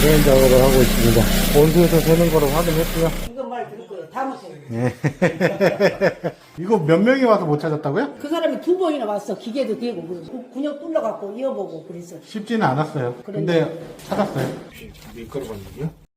드레인 작업을 하고 있습니다. 온수에서 새는 거를 확인했고요. 이건 말 들을 거예요. 다 못해요. 예. 이거 몇 명이 와서 못 찾았다고요? 그 사람이 두 번이나 왔어. 기계도 되고 그래서 구- 군역 뚫려갖고 이어보고 그랬어. 쉽지는 않았어요. 근데 찾았어요. 밀가루 반죽이요?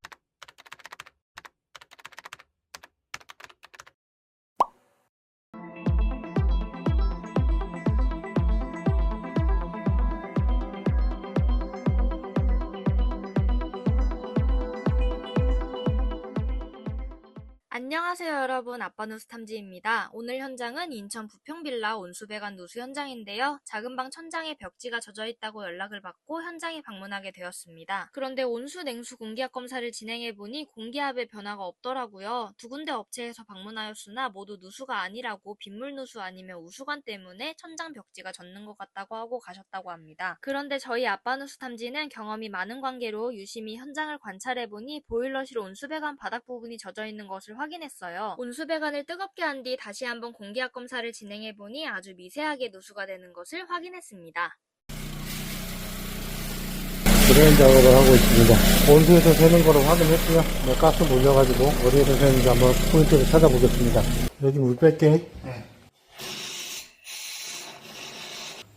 안녕하세요 여러분 아빠누스 탐지입니다. 오늘 현장은 인천 부평빌라 온수배관 누수 현장인데요. 작은 방 천장에 벽지가 젖어 있다고 연락을 받고 현장에 방문하게 되었습니다. 그런데 온수 냉수 공기압 검사를 진행해보니 공기압에 변화가 없더라고요. 두 군데 업체에서 방문하였으나 모두 누수가 아니라고 빗물 누수 아니면 우수관 때문에 천장 벽지가 젖는 것 같다고 하고 가셨다고 합니다. 그런데 저희 아빠누스 탐지는 경험이 많은 관계로 유심히 현장을 관찰해보니 보일러실 온수배관 바닥 부분이 젖어 있는 것을 확인했어요. 온수배관을 뜨겁게 한 뒤 다시 한번 공기압 검사를 진행해보니 아주 미세하게 누수가 되는 것을 확인했습니다. 드레인 작업을 하고 있습니다. 온수에서 새는 거를 확인했고요. 네, 가스 몰려가지고 어디에서 새는지 한번 포인트를 찾아보겠습니다. 여기 물 뺄게.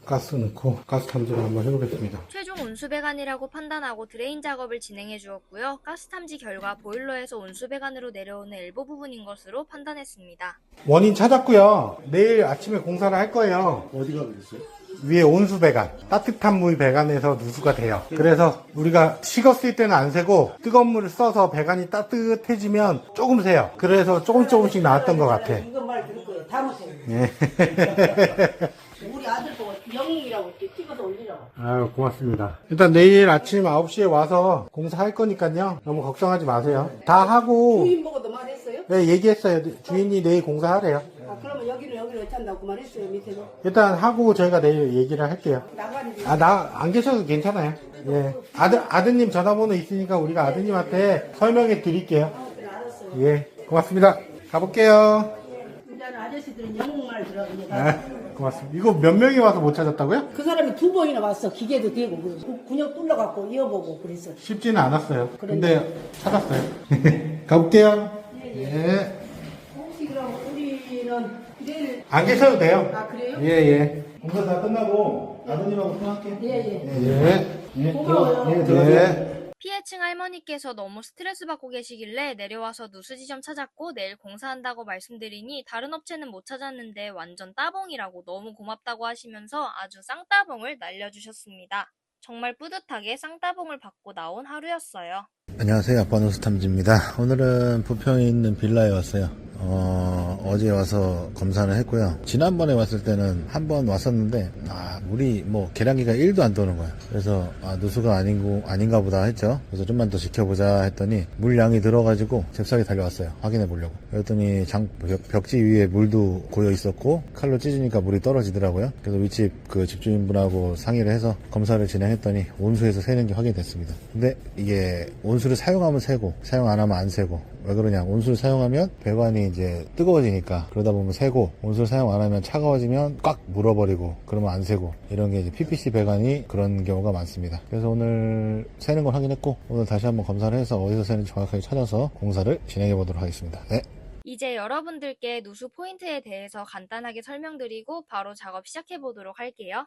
가스 넣고 가스 탐지를 한번 해보겠습니다. 최종 온수배관이라고 판단하고 드레인 작업을 진행해 주었고요. 가스 탐지 결과 보일러에서 온수배관으로 내려오는 엘보 부분인 것으로 판단했습니다. 원인 찾았고요. 내일 아침에 공사를 할 거예요. 어디가 그랬어요? 위에 온수 배관, 따뜻한 물 배관에서 누수가 돼요. 그래서 우리가 식었을 때는 안 새고 뜨거운 물을 써서 배관이 따뜻해지면 조금 새요. 그래서 조금 조금씩 나왔던 것 같아. 이건 말 들을 거예요. 다 못해요. 예. 우리 아들 보고 영웅이라고 이렇게 찍어서 올리라고. 아유, 고맙습니다. 일단 내일 아침 9시에 와서 공사할 거니까요. 너무 걱정하지 마세요. 다 하고, 주인 보고도 말했어요? 네, 얘기했어요. 주인이 내일 공사하래요. 아 그러면 여기는 여기를 한다고 그 말했어요 밑에도. 일단 하고 저희가 내일 얘기를 할게요. 아, 나 안 계셔도 괜찮아요. 예. 아들, 아드님 전화번호 있으니까 우리가 아드님한테 설명해 드릴게요. 아, 알았어요. 예. 고맙습니다. 가볼게요. 이제는 아저씨들은 영웅 말 들어. 이제 아, 고맙습니다. 이거 몇 명이 와서 못 찾았다고요? 그 사람이 두 번이나 왔어. 기계도 되고 그래서 구- 군역 뚫려갖고 이어보고 그랬어. 쉽지는 않았어요. 근데 찾았어요. 가볼게요. 예. 혹시 그럼 우리는 내일 안 계셔도 돼요. 아 그래요? 예, 예. 공사 다 끝나고 아드님하고 통화할게요. 예 예. 예. 예. 고마워요. 예, 들어가세요. 피해층 할머니께서 너무 스트레스 받고 계시길래 내려와서 누수 지점 찾았고 내일 공사한다고 말씀드리니 다른 업체는 못 찾았는데 완전 따봉이라고 너무 고맙다고 하시면서 아주 쌍따봉을 날려주셨습니다. 정말 뿌듯하게 쌍따봉을 받고 나온 하루였어요. 안녕하세요. 아빠 노스 탐지입니다. 오늘은 부평에 있는 빌라에 왔어요. 어, 어제 와서 검사를 했고요. 지난번에 왔을 때는 한 번 왔었는데, 아, 물이 뭐 계량기가 1도 안 도는 거야. 그래서, 아, 누수가 아닌고, 아닌가 보다 했죠. 그래서 좀만 더 지켜보자 했더니, 물량이 들어가지고 잽싸게 달려왔어요. 확인해 보려고. 그랬더니 장, 벽, 벽지 위에 물도 고여 있었고, 칼로 찢으니까 물이 떨어지더라고요. 그래서 윗집 그 집주인분하고 상의를 해서 검사를 진행했더니, 온수에서 새는 게 확인됐습니다. 근데 이게 온수를 사용하면 새고, 사용 안 하면 안 새고, 왜 그러냐 온수를 사용하면 배관이 이제 뜨거워지니까 그러다 보면 새고 온수를 사용 안 하면 차가워지면 꽉 물어버리고 그러면 안 새고 이런 게 이제 PPC 배관이 그런 경우가 많습니다 그래서 오늘 새는 걸 확인했고 오늘 다시 한번 검사를 해서 어디서 새는지 정확하게 찾아서 공사를 진행해 보도록 하겠습니다 네. 이제 여러분들께 누수 포인트에 대해서 간단하게 설명드리고 바로 작업 시작해 보도록 할게요.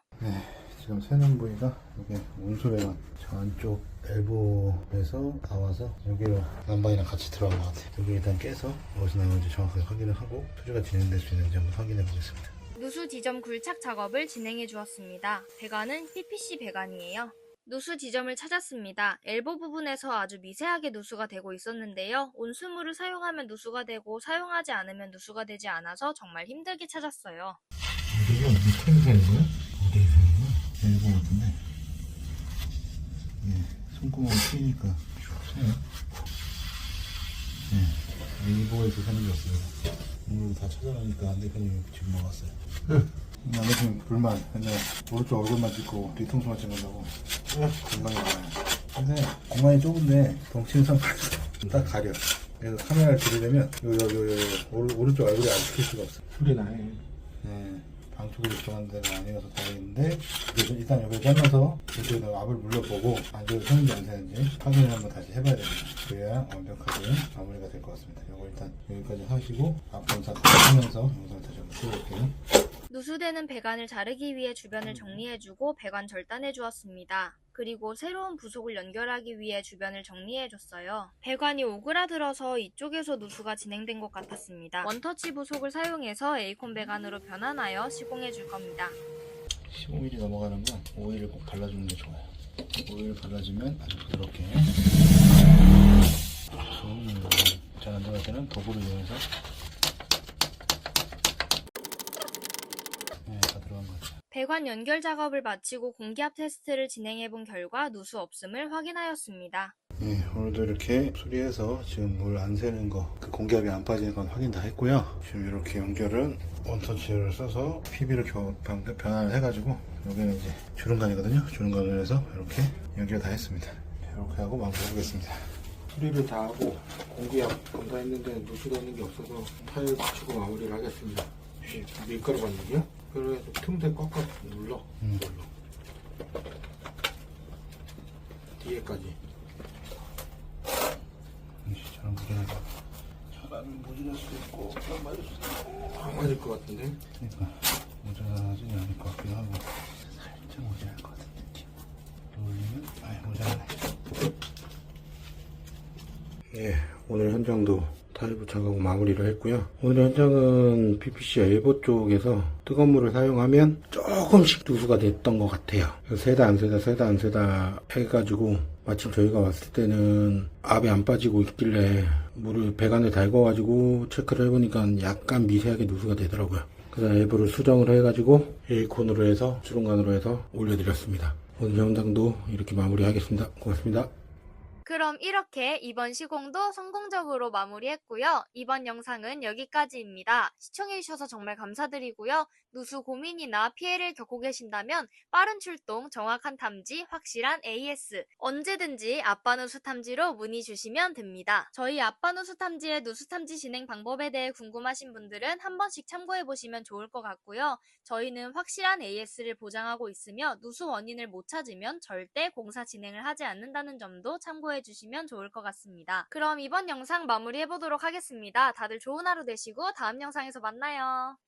지금 새는 부위가 이게 온수 배관 저 안쪽 엘보에서 나와서 여기로 난방이랑 같이 들어간 것 같아요 여기 일단 깨서 어디서 나오는지 정확하게 확인을 하고 투자가 진행될 수 있는지 한번 확인해 보겠습니다 누수 지점 굴착 작업을 진행해 주었습니다. 배관은 PPC 배관이에요. 누수 지점을 찾았습니다. 엘보 부분에서 아주 미세하게 누수가 되고 있었는데요. 온수물을 사용하면 누수가 되고 사용하지 않으면 누수가 되지 않아서 정말 힘들게 찾았어요. 이게 어떻 쭉 새요. 예, 일본에서 새는 게 없습니다. 오늘 다 찾아가니까 안 대표님이 지금 먹었어요. 안 대표님 불만 맨날 오른쪽 얼굴만 찍고 뒤통수만 찍는다고. 불만이 많아요. 근데 공간이 좁은데 덩치는 딱 가려. 그래서 카메라를 들이대면 요 요 요 요 오른쪽 얼굴이 안 찍힐 수가 없어 소리 나네. 네, 방쪽에 들어간 데는 아니어서 다행인데 일단 여기 잘라서 이쪽에 압을 물려보고 안쪽에 새는지 안 새는지 확인을 한번 다시 해봐야 됩니다. 그래야 완벽하게 마무리가 될 것 같습니다. 이거 일단 여기까지 하시고 앞 검사 하면서 영상을 다시 한번 찍어볼게요. 누수되는 배관을 자르기 위해 주변을 정리해주고 배관 절단해 주었습니다. 그리고 새로운 부속을 연결하기 위해 주변을 정리해줬어요. 배관이 오그라들어서 이쪽에서 누수가 진행된 것 같았습니다. 원터치 부속을 사용해서 에이콘 배관으로 변환하여 시공해줄 겁니다. 15mm 넘어가는 건 오일을 꼭 발라주는 게 좋아요. 오일 발라주면 아주 부드럽게. 잘 안 들어갈 때는 도구를 이용해서 네, 다 들어간 것 같아요. 배관 연결 작업을 마치고 공기압 테스트를 진행해 본 결과 누수 없음을 확인하였습니다. 네, 오늘도 이렇게 수리해서 지금 물 안 새는 거, 그 공기압이 안 빠지는 건 확인 다 했고요. 지금 이렇게 연결은 원터치를 써서 PB를 변환을 해가지고 여기는 이제 주름간이거든요. 주름간을 해서 이렇게 연결 다 했습니다. 이렇게 하고 마무리 해보겠습니다. 수리를 다 하고 공기압 검사했는데 누수되는 게 없어서 타일 붙이고 마무리를 하겠습니다. 밀가루 반죽이요? 그래서 틈새 꽉꽉 눌러. 눌러. 뒤에까지. 저런 무게가 사람이 모자랄 수도 있고 안 맞을 수도 있고. 안 맞을 것 같은데? 그러니까 모자라지 않을 것 같기도 하고. 살짝 모자랄 것 같은 느낌 올리면 아예 모자라네. 예 오늘 현장도 타일 부착하고 마무리를 했고요 오늘 현장은 PPC 엘보 쪽에서 뜨거운 물을 사용하면 조금씩 누수가 됐던 것 같아요 세다 안 세다 세다 안 세다 해가지고 마침 저희가 왔을 때는 압이 안 빠지고 있길래 물을 배관에 달궈가지고 체크를 해보니까 약간 미세하게 누수가 되더라고요. 그래서 엘보를 수정을 해가지고 에이콘으로 해서 주름관으로 해서 올려드렸습니다. 오늘 영상도 이렇게 마무리하겠습니다. 고맙습니다. 그럼 이렇게 이번 시공도 성공적으로 마무리했고요. 이번 영상은 여기까지입니다. 시청해주셔서 정말 감사드리고요. 누수 고민이나 피해를 겪고 계신다면 빠른 출동, 정확한 탐지, 확실한 AS 언제든지 아빠 누수 탐지로 문의 주시면 됩니다. 저희 아빠 누수 탐지의 누수 탐지 진행 방법에 대해 궁금하신 분들은 한 번씩 참고해 보시면 좋을 것 같고요. 저희는 확실한 AS를 보장하고 있으며 누수 원인을 못 찾으면 절대 공사 진행을 하지 않는다는 점도 참고해 주시면 좋을 것 같습니다. 그럼 이번 영상 마무리해 보도록 하겠습니다. 다들 좋은 하루 되시고 다음 영상에서 만나요.